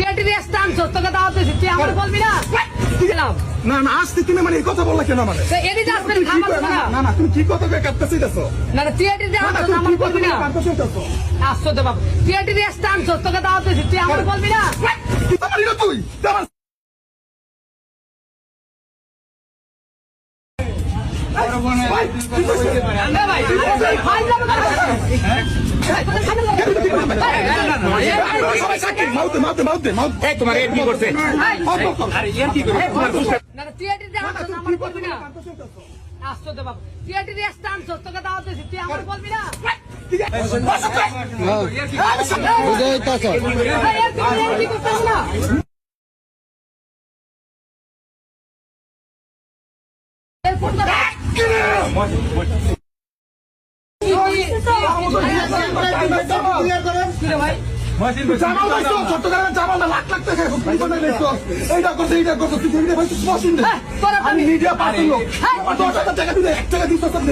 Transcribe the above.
TRT স্থান তোকে দাওয়াত দিয়েছি তুই আমার বলবি না গেলাম না না আসতে তুমি মানে এই কথা বললা কেন মানে এদিকে আসবেন তুমি কি খাবার না না, তুমি কি কথা কয়ে কাটতে চাইতেছো না না তুমি আমার কি কথা বলবি না আসছো তো বাবু টিআরটি স্থান তোকে দাওয়াত দিয়েছি তুই আমার বলবি না কি তুই আমার ভাই, কি ভাই আরে ভাই যাবে না সবাই সাক্ষী, মাউথে, মাউথে, মাউথে, মাউথে। এই তোমার এর কি করছে। আরে এর কি করছে না টিআরটি দেওয়া আমার কি না? আসছো তো বাবু টিআরটি স্থান তোকে দাওয়াত দিয়েছি তুই আমার বলবি না ঠিক তো। হ্যাঁ, এর কি- এর না এই রে ভাই জামাল পাইছো, চট্টগ্রামের জামালটা লাখ লাখ টাকা এখন তুই এইটা করছ, এইটা করছ, তুই যেখানে পাইছিস, বসিন দে। হ্যাঁ, আমি মিডিয়া পার্টির লোক। আমার দশ টাকা দিলে এক টাকা দিচ্ছ, সব